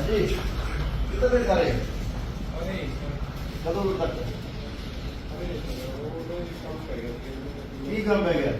ਹਾਂਜੀ। ਕਿੱਥੇ ਦੇ ਸਾਰੇ? ਕਦੋਂ ਤੱਕ? ਕੀ ਕੰਮ ਪੈ ਗਿਆ?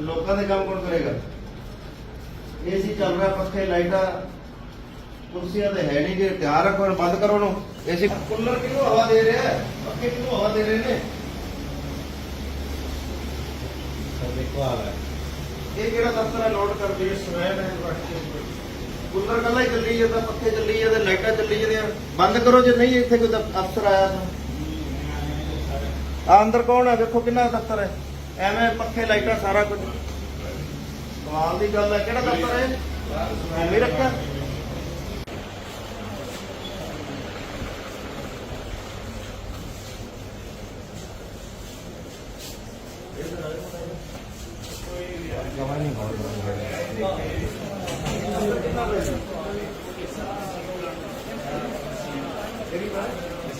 ਲੋਕਾਂ ਦੇ ਕੰਮ ਕੌਣ ਕਰੇਗਾ? ਏਸੀ ਚੱਲ ਰਿਹਾ ਪੱਖੇ ਲਾਈਟਾਂ। ਕੁਰਸੀਆਂ ਤੇ ਹੈ ਨਹੀਂ ਜੇ ਧਿਆਨ ਰੱਖੋ ਇਹਨੂੰ ਬੰਦ ਕਰੋ ਨੂੰ ਏਸੀ ਕੂਲਰ ਕਿਹਨੂੰ ਹਵਾ ਦੇ ਰਿਹਾ? ਹੈ ਪੱਖੇ ਕਿਹਨੂੰ ਹਵਾ ਦੇ ਰਹੇ ਨੇ? ਦੇਖੋ ਆ ਇਹ ਕਿਹੜਾ ਦਫ਼ਤਰ ਹੈ? ਨੋਟ ਕਰ ਦਿਓ ਸਵੈਨ ਹੈ ਕੂਲਰ ਕੱਲਾ ਹੀ ਚੱਲੀ ਜਾਂਦਾ, ਪੱਖੇ ਚੱਲੀ ਜਾਂਦੇ, ਲਾਈਟਾਂ ਚੱਲੀ ਜਾਂਦੀਆਂ। ਬੰਦ ਕਰੋ ਜੇ ਨਹੀਂ ਇੱਥੇ ਕੋਈ ਦਫ਼- ਅਫਸਰ ਆਇਆ ਤਾਂ। ਆ ਅੰਦਰ ਕੌਣ ਹੈ? ਵੇਖੋ ਕਿੰਨਾ ਦਫ਼ਤਰ ਹੈ। ਐਵੇਂ ਪੱਖੇ, ਲਾਈਟਾਂ, ਸਾਰਾ ਕੁਝ। ਕਮਾਲ ਦੀ ਗੱਲ ਹੈ। ਕਿਹੜਾ ਦਫ਼ਤਰ ਹੈ? ਐਵੇਂ ਰੱਖਿਆ।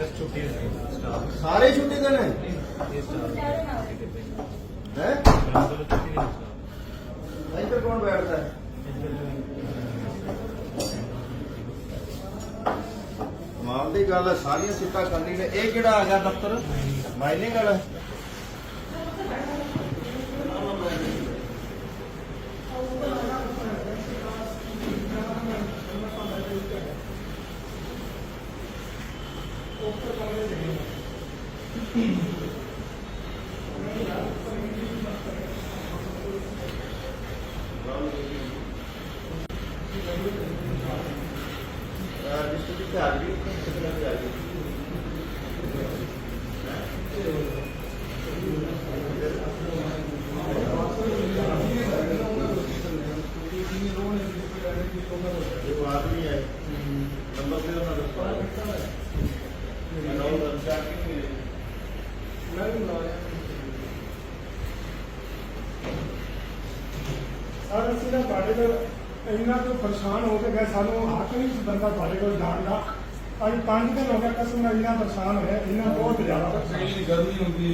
ਸਰ ਸਾਰੇ ਛੁੱਟੀ ਦੇ ਨੇ? ਹੈ? ਇੱਧਰ ਕੌਣ ਬੈਠਦਾ ਹੈ? ਕਮਾਲ ਦੀ ਗੱਲ ਹੈ, ਸਾਰੀਆਂ ਸੀਟਾਂ ਕਰਨੀ ਨੇ। ਇਹ ਕਿਹੜਾ ਆ ਗਿਆ ਦਫ਼ਤਰ? ਮਾਈਨਿੰਗ ਵਾਲਾ? ਇਹ ਆਦਮੀ ਹੈ ਨੰਬਰ ਤੇ ਉਹਨਾਂ ਦਾ ਮੈਂ ਨਾਮ ਦੱਸਿਆ ਕਿ ਸਰ ਅਸੀਂ ਨਾ ਤੁਹਾਡੇ ਕੋਲ ਇੰਨਾ ਤੋਂ ਪਰੇਸ਼ਾਨ ਹੋ ਕੇ ਗਏ ਸਾਨੂੰ ਹੱਕ ਨਹੀਂ ਸੀ ਬੰਦਾ ਤੁਹਾਡੇ ਕੋਲ ਜਾਣ ਦਾ ਅੱਜ ਪੰਜ ਦਿਨ ਹੋ ਗਏ ਕਸਮ ਨਾਲ ਇੰਨਾ ਪਰੇਸ਼ਾਨ ਹੋਇਆ ਇੰਨਾ ਬਹੁਤ ਜ਼ਿਆਦਾ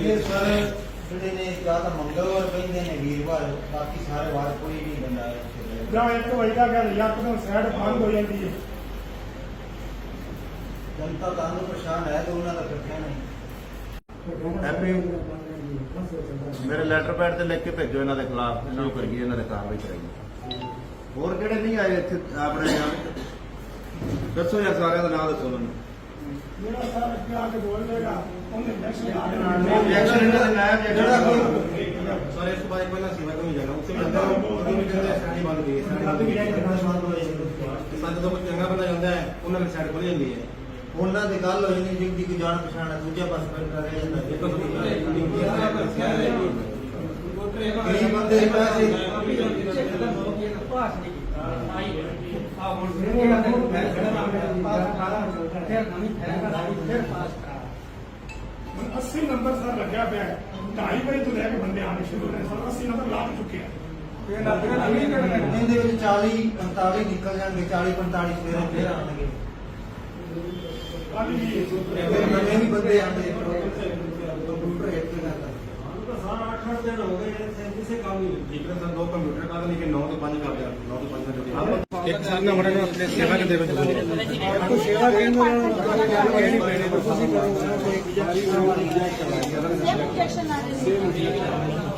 ਇਹ ਸਰ ਜਿਹੜੇ ਨੇ ਜਾਂ ਤਾਂ ਮੰਗਲਵਾਰ ਪੈਂਦੇ ਨੇ ਵੀਰਵਾਰ ਬਾਕੀ ਸਾਰੇ ਵਾਰ ਕੋਈ ਨਹੀਂ ਬੰਦਾ ਹੈ ਇੱਥੇ। ਜਾਂ ਇੱਕ ਵਜੇ ਦਾ ਗੱਲ ਯਕਦਮ ਸਾਈਡ ਬੰਦ ਹੋ ਜਾਂਦੀ ਹੈ। ਜਨਤਾ ਤੁਹਾਨੂੰ ਪਰੇਸ਼ਾਨ ਹੈ ਤੇ ਉਹਨਾਂ ਦਾ ਇਕੱਠਿਆਂ ਨਹੀਂ ਹੈਪੀ ਮੇਰੇ ਲੈਟਰ ਪੈਡ ਤੇ ਲਿਖ ਕੇ ਭੇਜੋ ਇਹਨਾਂ ਦੇ ਖਿਲਾਫ ਇਹਨਾਂ ਨੂੰ ਕਰੀਏ ਇਹਨਾਂ ਦੇ ਕਾਰਵਾਈ ਕਰਾਈਏ ਹੋਰ ਕਿਹੜੇ ਨਹੀਂ ਆਏ ਇੱਥੇ ਆਪਣੇ ਨਾਲ? ਦੱਸੋ ਯਾਰ ਸਾਰਿਆਂ ਦਾ ਨਾਮ ਦੱਸੋ ਮੈਨੂੰ। ਜਿਹੜਾ ਸਰ ਅੱਗੇ ਆ ਕੇ ਬੋਲ ਦੇਗਾ ਉਹਨੇ ਇੰਜੈਕਸ਼ਨ ਲਾ ਇੰਜੈਕਸ਼ਨ ਇਹਨਾਂ ਦੇ ਨਾਇਬ ਜਿਹੜਾ ਕੋਈ ਸਰ ਇਸ ਤੋਂ ਬਾਅਦ ਪਹਿਲਾਂ ਸੇਵਾ ਕਮੀ ਜਾਣਾ ਉੱਥੇ ਵੀ ਅੰਦਰ ਉਹਦੀ ਵੀ ਕਹਿੰਦੇ ਸਾਡੀ ਬੰਦ ਗਈ ਸਾਡੀ ਸੰਦ ਤੋਂ ਕੋਈ ਚੰਗਾ ਬੰਦਾ ਜਾਂਦਾ ਹੈ ਉਹਨਾਂ ਦੀ ਸਾਈਡ ਖੁੱਲ ਜਾਂਦੀ ਹੈ ਉਹਨਾਂ ਦੇ ਗੱਲ ਹੋਈ ਨਹੀਂ ਜਿੰਦੀ ਕੋਈ ਜਾਣ ਪਛਾਣ ਹੈ ਦੂਜੇ ਪਾਸੇ ਫਿਰ ਕਰ ਰਿਹਾ ਜਾਂਦਾ ਦੇਖੋ ਕਈ ਬੰਦੇ ਪੈਸੇ ਹੁਣ 80 ਨੰਬਰ ਸਰ ਲੱਗਿਆ ਪਿਆ ਹੈ। ਢਾਈ ਵਜੇ ਤੋਂ ਲੈ ਕੇ ਬੰਦੇ ਆਣੇ ਸ਼ੁਰੂ ਹੋਏ ਸਰ 80 ਨੰਬਰ ਲੱਗ ਚੁੱਕੇ ਆ ਇਹਦੇ ਵਿੱਚ 40 45 ਨਿਕਲ ਜਾਣਗੇ 40 45 ਸਵੇਰੇ ਫੇਰ ਆਉਣਗੇ ਕੱਲ ਵੀ ਫਿਰ ਨਵੇਂ ਵੀ ਬੰਦੇ ਆਉਂਦੇ ਕੰਪਿਊਟਰ ਇੱਕ ਦੋ ਕੰਪਿਊਟਰ ਕਾਹਦਾ ਨਹੀਂ ਕਿ 9 ਤੋਂ 5 ਕਰ ਲਿਆ 9 ਤੋਂ 5 ਜੁੜੀ ਇੱਕ ਸਾਲ ਨਾ ਬੜਾ ਨਾ ਸੇਵਾ ਕਰਦੇ ਵਿੱਚ ਸੇਵਾ ਕਹਿਣੀ ਪੈਣੀ ਤੁਸੀਂ objection ਆ ਰਹੀ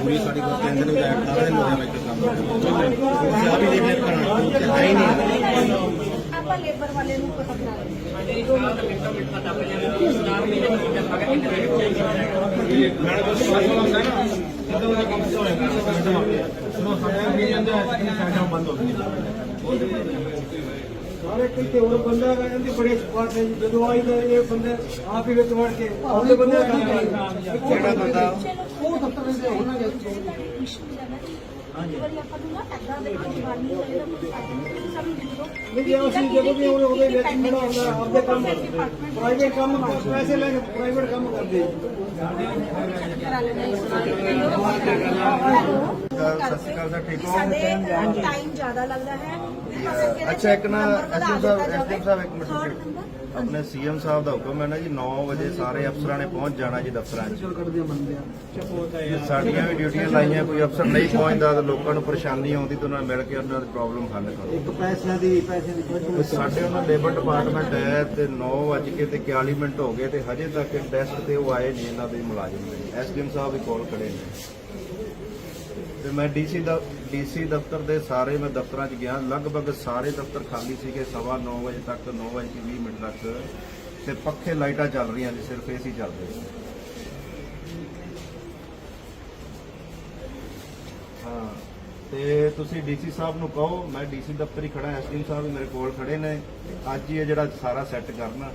ਪੂਰੀ ਸਾਡੀ ਕੋਲ ਤਿੰਨ ਦਿਨ ਬੈਠ ਨਾਲ ਦੇ ਲੋਕਾਂ ਵਿੱਚ ਕੰਮ ਆ ਵੀ ਦੇਖ ਲੈ ਕਰਾਣਾ ਹੈ ਹੀ ਨਹੀਂ। ਆਪਾਂ ਲੇਬਰ ਵਾਲੇ ਨੂੰ ਪਤਾ ਬਣਾ ਨਾ ਦਾ ਸਾਰੇ ਕਿਤੇ ਹੋਰ ਬੰਦਾ ਕਹਿੰਦੇ ਬੜੇ ਸਪਾਟ ਹੈ ਜਦੋਂ ਆਈ ਤਾਂ ਇਹ ਬੰਦੇ ਆਪ ਹੀ ਵਿੱਚ ਵੜ ਕੇ ਆਪਣੇ ਬੰਦੇ ਦਾ ਕਿਹੜਾ ਬੰਦਾ? ਉਹ ਦਫਤਰ ਵਿੱਚ ਹੋਣਾ ਜੇ ਪ੍ਰਾਈਵੇਟ ਕੰਮ ਪੈਸੇ ਲੈ ਕੇ ਪ੍ਰਾਈਵੇਟ ਕੰਮ ਕਰਦੇ। ਸਤਿ ਸ਼੍ਰੀ ਅਕਾਲ ਸਰ, ਠੀਕ ਹੋ? ਸਾਡੇ ਟਾਈਮ ਜ਼ਿਆਦਾ ਲੱਗਦਾ ਹੈ। ਅੱਛਾ ਇੱਕ ਨਾ ਐਸਐਮ ਸਾਹਿਬ ਐਸਐਮ ਸਾਹਿਬ ਇੱਕ ਮਿੰਟ ਆਪਣੇ ਸੀਐਮ ਸਾਹਿਬ ਦਾ ਹੁਕਮ ਹੈ ਨਾ ਜੀ 9 ਵਜੇ ਸਾਰੇ ਅਫਸਰਾਂ ਨੇ ਪਹੁੰਚ ਜਾਣਾ ਜੀ ਦਫ਼ਤਰਾਂ 'ਚ। ਕਰਦੇ ਬੰਦੇ ਆ। ਜੇ ਸਾਡੀਆਂ ਵੀ ਡਿਊਟੀਆਂ ਲਾਈਆਂ ਕੋਈ ਅਫਸਰ ਨਹੀਂ ਪਹੁੰਚਦਾ ਤਾਂ ਲੋਕਾਂ ਨੂੰ ਪਰੇਸ਼ਾਨੀ ਆਉਂਦੀ ਤਾਂ ਉਹਨਾਂ ਨਾਲ ਮਿਲ ਕੇ ਉਹਨਾਂ ਦੀ ਪ੍ਰੋਬਲਮ ਹੱਲ ਕਰੋ। ਇੱਕ ਪੈਸਿਆਂ ਦੀ ਪੈਸੇ ਦੀ ਸਾਡੇ ਉਹਨਾਂ ਲੇਬਰ ਡਿਪਾਰਟਮੈਂਟ ਹੈ ਤੇ 9 ਵਜੇ ਕੇ ਤੇ 41 ਮਿੰਟ ਹੋ ਗਏ ਤੇ ਹਜੇ ਤੱਕ ਡੈਸਕ ਤੇ ਉਹ ਆਏ ਨਹੀਂ ਇਹਨਾਂ ਦੇ ਮੁਲਾਜ਼ਮ ਨੇ ਐਸਡੀਐਮ ਸਾਹਿਬ ਵੀ ਕਾਲ ਖੜੇ ਨੇ। ਤੇ ਮੈਂ ਡੀਸੀ ਦਾ ਡੀਸੀ ਦਫ਼ਤਰ ਦੇ ਸਾਰੇ ਮੈਂ ਦਫ਼ਤਰਾਂ 'ਚ ਗਿਆ। ਲਗਭਗ ਸਾਰੇ ਦਫ਼ਤਰ ਖਾਲੀ ਸੀਗੇ, ਸਵਾ 9 ਵਜੇ ਤੱਕ 9 ਵਜੇ 20 ਮਿੰਟ ਤੱਕ। ਤੇ ਪੱਖੇ ਲਾਈਟਾਂ ਚੱਲ ਰਹੀਆਂ ਨੇ, ਸਿਰਫ ਏਸੀ ਚੱਲ ਰਹੇ ਸੀ ਹਾਂ, ਤੇ ਤੁਸੀਂ ਡੀਸੀ ਸਾਹਿਬ ਨੂੰ ਕਹੋ, ਮੈਂ ਡੀਸੀ ਦਫ਼ਤਰ ਹੀ ਖੜਾ ਐਸਡੀਐਮ ਸਾਹਿਬ ਵੀ ਮੇਰੇ ਕੋਲ ਖੜੇ ਨੇ। ਅੱਜ ਹੀ ਇਹ ਜਿਹੜਾ ਸਾਰਾ ਸੈੱਟ ਕਰਨਾ।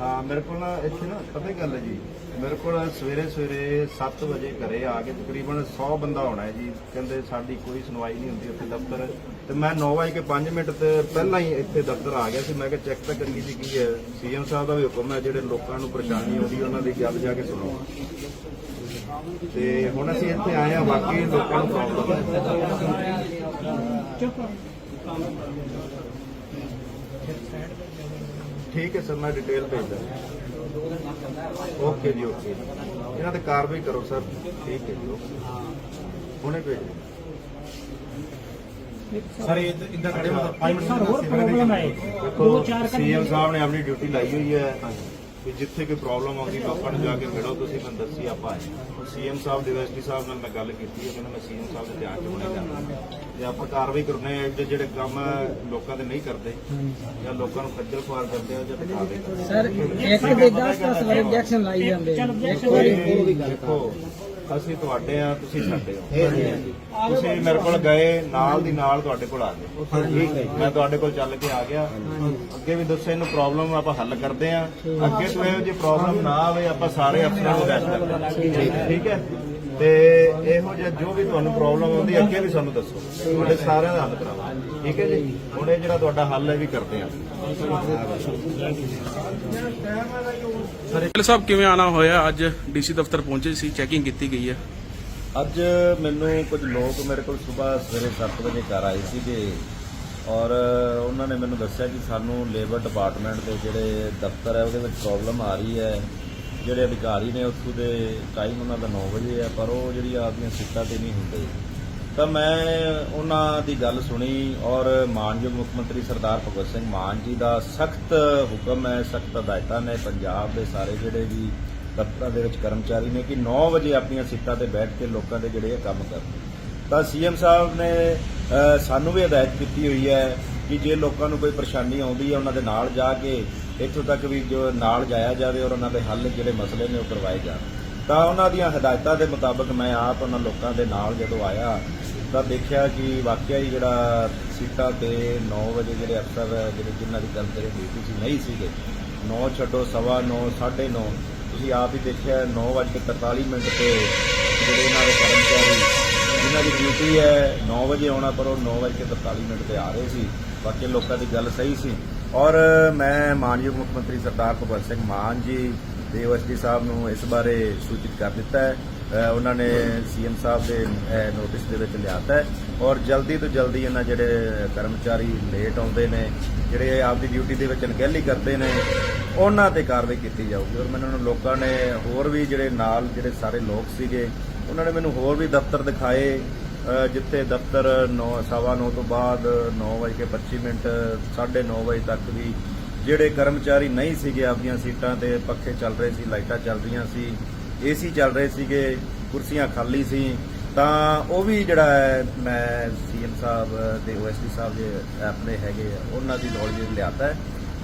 ਹਾਂ, ਮੇਰੇ ਕੋਲ ਨਾ ਇੱਥੇ ਨਾ, ਪਤਾ ਕੀ ਗੱਲ ਹੈ ਜੀ? ਮੇਰੇ ਕੋਲ ਸਵੇਰੇ ਸਵੇਰੇ 7 ਵਜੇ ਘਰੇ ਆ ਕੇ ਤਕਰੀਬਨ 100 ਬੰਦਾ ਹੋਣਾ ਹੈ ਜੀ। ਕਹਿੰਦੇ ਸਾਡੀ ਕੋਈ ਸੁਣਵਾਈ ਨਹੀਂ ਹੁੰਦੀ ਉੱਥੇ ਦਫ਼ਤਰ। ਤੇ ਮੈਂ 9 ਵਜੇ ਕੇ 5 ਮਿੰਟ ਤੇ ਪਹਿਲਾਂ ਹੀ ਇੱਥੇ ਦਫ਼ਤਰ ਆ ਗਿਆ ਸੀ। ਮੈਂ ਕਿਹਾ ਚੈੱਕ ਤਾਂ ਕਰੀਏ ਸੀ ਕੀ ਹੈ ਸੀਐਮ ਸਾਹਿਬ ਦਾ ਵੀ ਹੁਕਮ ਹੈ, ਜਿਹੜੇ ਲੋਕਾਂ ਨੂੰ ਪਰੇਸ਼ਾਨੀ ਆਉਂਦੀ ਉਹਨਾਂ ਦੀ ਗੱਲ ਜਾ ਕੇ ਸੁਣੋ। ਤੇ ਹੁਣ ਅਸੀਂ ਇੱਥੇ ਆਏ ਆ ਬਾਕੀ ਲੋਕਾਂ ਨੂੰ ਪ੍ਰੋਬਲਮ ਹੈ ਠੀਕ ਹੈ ਸਰ ਮੈਂ ਡਿਟੇਲ ਭੇਜਦਾ ਓਕੇ ਜੀ ਓਕੇ ਇਹਨਾਂ ਤੇ ਕਾਰਵਾਈ ਕਰੋ ਸਰ। ਠੀਕ ਹੈ ਜੀ ਓਕੇ ਹੁਣੇ ਭੇਜ ਦਿਓ। ਸਰ ਇਹ ਇਦਾਂ ਖੜੇ ਮਤਲਬ 5 ਮਿੰਟ ਸਰ, ਹੋਰ problem ਹੈ। ਦੇਖੋ ਸੀਐਮ ਸਾਹਿਬ ਨੇ ਆਪਣੀ ਡਿਊਟੀ ਲਾਈ ਹੋਈ ਹੈ। ਕਿ ਜਿੱਥੇ ਕੋਈ ਪ੍ਰੋਬਲਮ ਆਉਂਦੀ ਲੋਕਾਂ ਨੂੰ ਜਾ ਕੇ ਮਿਲੋ ਤੁਸੀਂ ਮੈਨੂੰ ਦੱਸੀ ਆਪਾਂ ਆਏ ਸੀਐਮ ਸਾਹਿਬ ਡੀਐਸਪੀ ਸਾਹਿਬ ਨਾਲ ਮੈਂ ਗੱਲ ਕੀਤੀ ਹੈ ਕਹਿੰਦਾ ਮੈਂ ਸੀਐਮ ਸਾਹਿਬ ਦੇ ਧਿਆਨ ਚ ਹੁਣੇ ਜਾਣਾ ਜੇ ਆਪਾਂ ਕਾਰਵਾਈ ਕਰਨੇ ਆ ਜੇ ਜਿਹੜੇ ਕੰਮ ਲੋਕਾਂ ਦੇ ਨਹੀਂ ਕਰਦੇ ਜਾਂ ਲੋਕਾਂ ਨੂੰ ਖੱਜਲ ਖੁਆਰ ਕਰਦੇ ਆ ਜਾਂ ਕਰਦੇ ਸਰ ਇੱਕ ਦੇ 10 10 ਵਾਰ ਇੰਜੈਕਸ਼ਨ ਲਾਈ ਜਾਂਦੇ ਇੱਕ ਵਾਰੀ ਹੋਰ ਵੀ ਗੱਲ ਦੇਖੋ ਅਸੀਂ ਤੁਹਾਡੇ ਆ ਤੁਸੀਂ ਸਾਡੇ ਹੋ। ਤੁਸੀਂ ਮੇਰੇ ਕੋਲ ਗਏ ਨਾਲ ਦੀ ਨਾਲ ਤੁਹਾਡੇ ਕੋਲ ਆ ਗਏ। ਮੈਂ ਤੁਹਾਡੇ ਕੋਲ ਚੱਲ ਕੇ ਆ ਗਿਆ। ਅੱਗੇ ਵੀ ਦੱਸੋ ਇਹਨੂੰ ਪ੍ਰੋਬਲਮ ਆਪਾਂ ਹੱਲ ਕਰਦੇ ਆ। ਅੱਗੇ ਤੋਂ ਇਹੋ ਜਿਹੀ ਪ੍ਰੋਬਲਮ ਨਾ ਆਵੇ ਆਪਾਂ ਸਾਰੇ ਅਫਸਰਾਂ ਨੂੰ ਦੱਸ ਕਰਦੇ ਠੀਕ ਹੈ? ਤੇ ਇਹੋ ਜਿਹਾ ਜੋ ਵੀ ਤੁਹਾਨੂੰ ਪ੍ਰੋਬਲਮ ਆਉਂਦੀ ਅੱਗੇ ਵੀ ਸਾਨੂੰ ਦੱਸੋ। ਤੁਹਾਡੇ ਸਾਰਿਆਂ ਦਾ ਹੱਲ ਕਰਾਵਾਂਗੇ ਠੀਕ ਹੈ ਜੀ? ਹੁਣ ਇਹ ਜਿਹੜਾ ਤੁਹਾਡਾ ਹੱਲ ਹੈ ਵੀ ਕਰਦੇ ਆ ਸਾਹਿਬ ਕਿਵੇਂ ਆਣਾ ਹੋਇਆ? ਅੱਜ ਡੀਸੀ ਦਫ਼ਤਰ ਪਹੁੰਚੇ ਸੀ ਚੈਕਿੰਗ ਕੀਤੀ ਗਈ ਹੈ। ਅੱਜ ਮੈਨੂੰ ਕੁਝ ਲੋਕ ਮੇਰੇ ਕੋਲ ਸਵੇਰ ਸਵੇਰੇ 7 ਵਜੇ ਘਰ ਆਏ ਸੀਗੇ ਔਰ ਉਹਨਾਂ ਨੇ ਮੈਨੂੰ ਦੱਸਿਆ ਕਿ ਸਾਨੂੰ ਲੇਬਰ ਡਿਪਾਰਟਮੈਂਟ ਦੇ ਜਿਹੜੇ ਦਫ਼ਤਰ ਹੈ ਉਹਦੇ ਵਿੱਚ ਪ੍ਰੋਬਲਮ ਆ ਰਹੀ ਹੈ। ਜਿਹੜੇ ਅਧਿਕਾਰੀ ਨੇ ਉੱਥੋਂ ਦੇ ਟਾਈਮ ਉਹਨਾਂ ਦਾ 9 ਵਜੇ ਹੈ ਪਰ ਉਹ ਜਿਹੜੀ ਆਪਦੀਆਂ ਸੀਟਾਂ ਤੇ ਨਹੀਂ ਹੁੰਦੇ। ਤਾਂ ਮੈਂ ਉਹਨਾਂ ਦੀ ਗੱਲ ਸੁਣੀ ਔਰ ਮਾਨਯੋਗ ਮੁੱਖ ਮੰਤਰੀ ਸਰਦਾਰ ਭਗਵਤ ਸਿੰਘ ਮਾਨ ਜੀ ਦਾ ਸਖਤ ਹੁਕਮ ਹੈ, ਸਖਤ ਹਦਾਇਤਾਂ ਨੇ ਪੰਜਾਬ ਦੇ ਸਾਰੇ ਜਿਹੜੇ ਵੀ ਦਫ਼ਤਰਾਂ ਦੇ ਵਿੱਚ ਕਰਮਚਾਰੀ ਨੇ ਕਿ 9 ਵਜੇ ਆਪਣੀਆਂ ਸੀਟਾਂ ਤੇ ਬੈਠ ਕੇ ਲੋਕਾਂ ਦੇ ਜਿਹੜੇ ਇਹ ਕੰਮ ਕਰਦੇ ਤਾਂ ਸੀਐਮ ਸਾਹਿਬ ਨੇ ਸਾਨੂੰ ਵੀ ਹਦਾਇਤ ਕੀਤੀ ਹੋਈ ਹੈ ਕਿ ਜੇ ਲੋਕਾਂ ਨੂੰ ਕੋਈ ਪਰੇਸ਼ਾਨੀ ਆਉਂਦੀ ਹੈ, ਉਹਨਾਂ ਦੇ ਨਾਲ ਜਾ ਕੇ ਇੱਥੋਂ ਤੱਕ ਵੀ ਜੋ ਨਾਲ ਜਾਇਆ ਜਾਵੇ ਔਰ ਉਹਨਾਂ ਦੇ ਹੱਲ ਜਿਹੜੇ ਮਸਲੇ ਨੇ ਉਹ ਕਰਵਾਏ ਜਾਣ। ਤਾਂ ਉਹਨਾਂ ਦੀਆਂ ਹਦਾਇਤਾਂ ਦੇ ਮੁਤਾਬਕ ਮੈਂ ਆਪ ਉਹਨਾਂ ਲੋਕਾਂ ਦੇ ਨਾਲ ਜਦੋਂ ਆਇਆ ਤਾਂ ਦੇਖਿਆ ਕਿ ਵਾਕਿਆ ਹੀ ਜਿਹੜਾ ਸੀਟਾਂ ਤੇ 9 ਵਜੇ ਜਿਹੜੇ ਅਫਸਰ ਜਿਹੜੇ ਜਿਨ੍ਹਾਂ ਦੀ ਗੱਲ ਤੇਰੇ ਡਿਊਟੀ ਸੀ ਨਹੀਂ ਸੀਗੇ। 9 ਛੱਡੋ, ਸਵਾ 9 9:30 ਤੁਸੀਂ ਆਪ ਹੀ ਦੇਖਿਆ 9:43 ਮਿੰਟ ਤੇ ਜਿਹੜੇ ਇਹਨਾਂ ਦੇ ਕਰਮਚਾਰੀ, ਜਿਨ੍ਹਾਂ ਦੀ ਡਿਊਟੀ ਹੈ 9 ਵਜੇ ਆਉਣਾ ਪਰ ਉਹ 9:43 ਮਿੰਟ ਤੇ ਆ ਰਹੇ ਸੀ। ਬਾਕੀ ਲੋਕਾਂ ਦੀ ਗੱਲ ਸਹੀ ਸੀ। ਔਰ ਮੈਂ ਮਾਨਯੋਗ ਮੁੱਖ ਮੰਤਰੀ ਸਰਦਾਰ ਭਗਵੰਤ ਸਿੰਘ ਮਾਨ ਜੀ ਦੇ ਦੇਵਸਜੀ ਸਾਹਿਬ ਨੂੰ ਇਸ ਬਾਰੇ ਸੂਚਿਤ ਕਰ ਦਿੱਤਾ ਹੈ। ਉਹਨਾਂ ਨੇ ਸੀਐਮ ਸਾਹਿਬ ਦੇ ਨੋਟਿਸ ਦੇ ਵਿੱਚ ਲਿਆਤਾ ਹੈ। ਔਰ ਜਲਦੀ ਤੋਂ ਜਲਦੀ ਇਹਨਾਂ ਜਿਹੜੇ ਕਰਮਚਾਰੀ ਲੇਟ ਆਉਂਦੇ ਨੇ, ਜਿਹੜੇ ਆਪਦੀ ਡਿਊਟੀ ਦੇ ਵਿੱਚ ਅਣਗਹਿਲੀ ਕਰਦੇ ਨੇ, ਉਹਨਾਂ ਤੇ ਕਾਰਵਾਈ ਕੀਤੀ ਜਾਊਗੀ। ਔਰ ਮੈਨੂੰ ਲੋਕਾਂ ਨੇ ਹੋਰ ਵੀ ਜਿਹੜੇ ਨਾਲ ਜਿਹੜੇ ਸਾਰੇ ਲੋਕ ਸੀਗੇ, ਉਹਨਾਂ ਨੇ ਮੈਨੂੰ ਹੋਰ ਵੀ ਦਫ਼ਤਰ ਦਿਖਾਏ। ਜਿੱਥੇ ਦਫ਼ਤਰ 9 ਸਵਾ 9 ਤੋਂ ਬਾਅਦ 9:25 ਮਿੰਟ 9:30 ਵਜੇ ਤੱਕ ਵੀ ਜਿਹੜੇ ਕਰਮਚਾਰੀ ਨਹੀਂ ਸੀਗੇ ਆਪਦੀਆਂ ਸੀਟਾਂ ਤੇ, ਪੱਖੇ ਚੱਲ ਰਹੇ ਸੀ, ਲਾਈਟਾਂ ਚੱਲ ਰਹੀਆਂ ਸੀ ਏਸੀ ਚੱਲ ਰਹੇ ਸੀਗੇ, ਕੁਰਸੀਆਂ ਖਾਲੀ ਸੀ, ਤਾਂ ਉਹ ਵੀ ਜਿਹੜਾ ਹੈ, ਮੈਂ ਸੀਐਮ ਸਾਹਿਬ ਤੇ ਓਐਸਡੀ ਸਾਹਿਬ ਜੇ ਆਪਣੇ ਹੈਗੇ ਉਹਨਾਂ ਦੀ ਨੌਲੇਜ ਲਿਆਤਾ ਹੈ।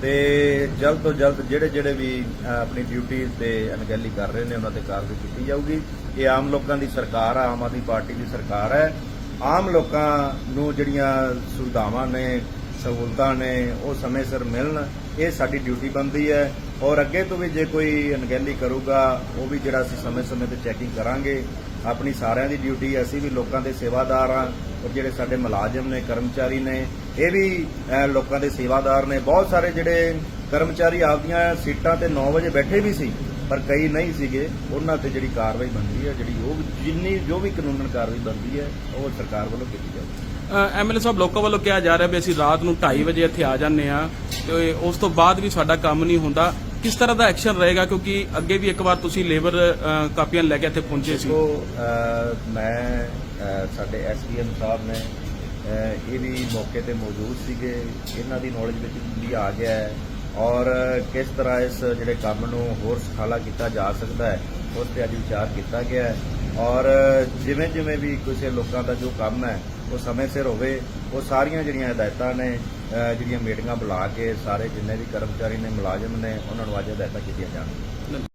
ਤੇ ਜਲਦ ਤੋਂ ਜਲਦ ਜਿਹੜੇ ਜਿਹੜੇ ਵੀ ਆਪਣੀ ਡਿਊਟੀ ਤੇ ਅਣਗਹਿਲੀ ਕਰ ਰਹੇ ਨੇ, ਉਹਨਾਂ ਤੇ ਕਾਰਵਾਈ ਕੀਤੀ ਜਾਊਗੀ। ਇਹ ਆਮ ਲੋਕਾਂ ਦੀ ਸਰਕਾਰ ਆ, ਆਮ ਆਦਮੀ ਪਾਰਟੀ ਦੀ ਸਰਕਾਰ ਹੈ। ਆਮ ਲੋਕਾਂ ਨੂੰ ਜਿਹੜੀਆਂ ਸੁਵਿਧਾਵਾਂ ਨੇ, ਸਹੂਲਤਾਂ ਨੇ, ਉਹ ਸਮੇਂ ਸਿਰ ਮਿਲਣ, ਇਹ ਸਾਡੀ ਡਿਊਟੀ ਬਣਦੀ ਹੈ। ਔਰ ਅੱਗੇ ਤੋਂ ਵੀ ਜੇ ਕੋਈ ਅਣਗਹਿਲੀ ਕਰੂਗਾ, ਉਹ ਵੀ ਜਿਹੜਾ ਅਸੀਂ ਸਮੇਂ-ਸਮੇਂ ਤੇ ਚੈਕਿੰਗ ਕਰਾਂਗੇ। ਆਪਣੀ ਸਾਰਿਆਂ ਦੀ ਡਿਊਟੀ ਅਸੀਂ ਵੀ ਲੋਕਾਂ ਦੇ ਸੇਵਾਦਾਰ ਆ ਔਰ ਜਿਹੜੇ ਸਾਡੇ ਮੁਲਾਜ਼ਮ ਨੇ, ਕਰਮਚਾਰੀ ਨੇ, ਇਹ ਵੀ ਲੋਕਾਂ ਦੇ ਸੇਵਾਦਾਰ ਨੇ। ਬਹੁਤ ਸਾਰੇ ਜਿਹੜੇ ਕਰਮਚਾਰੀ ਆਪਦੀਆਂ ਸੀਟਾਂ ਤੇ 9 ਵਜੇ ਬੈਠੇ ਵੀ ਸੀ, ਪਰ ਕਈ ਨਹੀਂ ਸੀਗੇ। ਉਹਨਾਂ ਤੇ ਜਿਹੜੀ ਕਾਰਵਾਈ ਬਣਦੀ ਹੈ, ਜਿਹੜੀ ਉਹ ਜਿੰਨੀ, ਜੋ ਵੀ ਕਾਨੂੰਨ ਕਾਰਵਾਈ ਬਣਦੀ ਹੈ, ਉਹ ਸਰਕਾਰ ਵੱਲੋਂ ਕੀਤੀ ਜਾਊਗੀ। ਐਮਐਲਏ ਸਾਹਿਬ, ਲੋਕਾਂ ਵੱਲੋਂ ਕਿਹਾ ਜਾ ਰਿਹਾ ਵੀ ਅਸੀਂ ਰਾਤ ਨੂੰ 2:30 ਵਜੇ ਇੱਥੇ ਆ ਜਾਂਦੇ ਆ ਤੇ ਉਸ ਤੋਂ ਬਾਅਦ ਵੀ ਸਾਡਾ ਕੰਮ ਨਹੀਂ ਹੁੰਦਾ। ਕਿਸ ਤਰ੍ਹਾਂ ਦਾ ਐਕਸ਼ਨ ਰਹੇਗਾ? ਕਿਉਂਕਿ ਅੱਗੇ ਵੀ ਇੱਕ ਵਾਰ ਤੁਸੀਂ ਲੇਬਰ ਕਾਪੀਆਂ ਲੈ ਕੇ ਇੱਥੇ ਪਹੁੰਚੇ ਸੀ। ਦੇਖੋ ਅਹ, ਮੈਂ ਅਹ, ਸਾਡੇ ਐਸਡੀਐਮ ਸਾਹਿਬ ਨੇ ਅਹ, ਇਹ ਵੀ ਮੌਕੇ ਤੇ ਮੌਜੂਦ ਸੀਗੇ। ਇਹਨਾਂ ਦੀ ਨੌਲੇਜ ਵਿੱਚ ਵੀ ਆ ਗਿਆ ਹੈ। ਔਰ ਕਿਸ ਤਰ੍ਹਾਂ ਇਸ ਜਿਹੜੇ ਕੰਮ ਨੂੰ ਹੋਰ ਸੁਖਾਲਾ ਕੀਤਾ ਜਾ ਸਕਦਾ ਹੈ ਉਸ ਤੇ ਅੱਜ ਵਿਚਾਰ ਕੀਤਾ ਗਿਆ ਹੈ। ਔਰ ਜਿਵੇਂ ਜਿਵੇਂ ਵੀ ਕਿਸੇ ਲੋਕਾਂ ਦਾ ਜੋ ਕੰਮ ਹੈ ਉਹ ਸਮੇਂ ਸਿਰ ਹੋਵੇ ਉਹ ਸਾਰੀਆਂ ਜਿਹੜੀਆਂ ਹਦਾਇਤਾਂ ਨੇ ਜਿਹੜੀਆਂ ਮੀਟਿੰਗਾਂ ਬੁਲਾ ਕੇ ਸਾਰੇ ਜਿੰਨੇ ਵੀ ਕਰਮਚਾਰੀ ਨੇ, ਮੁਲਾਜ਼ਮ ਨੇ, ਉਹਨਾਂ ਨੂੰ ਅੱਜ ਹਦਾਇਤਾਂ ਕੀਤੀਆਂ ਜਾਣਗੀਆਂ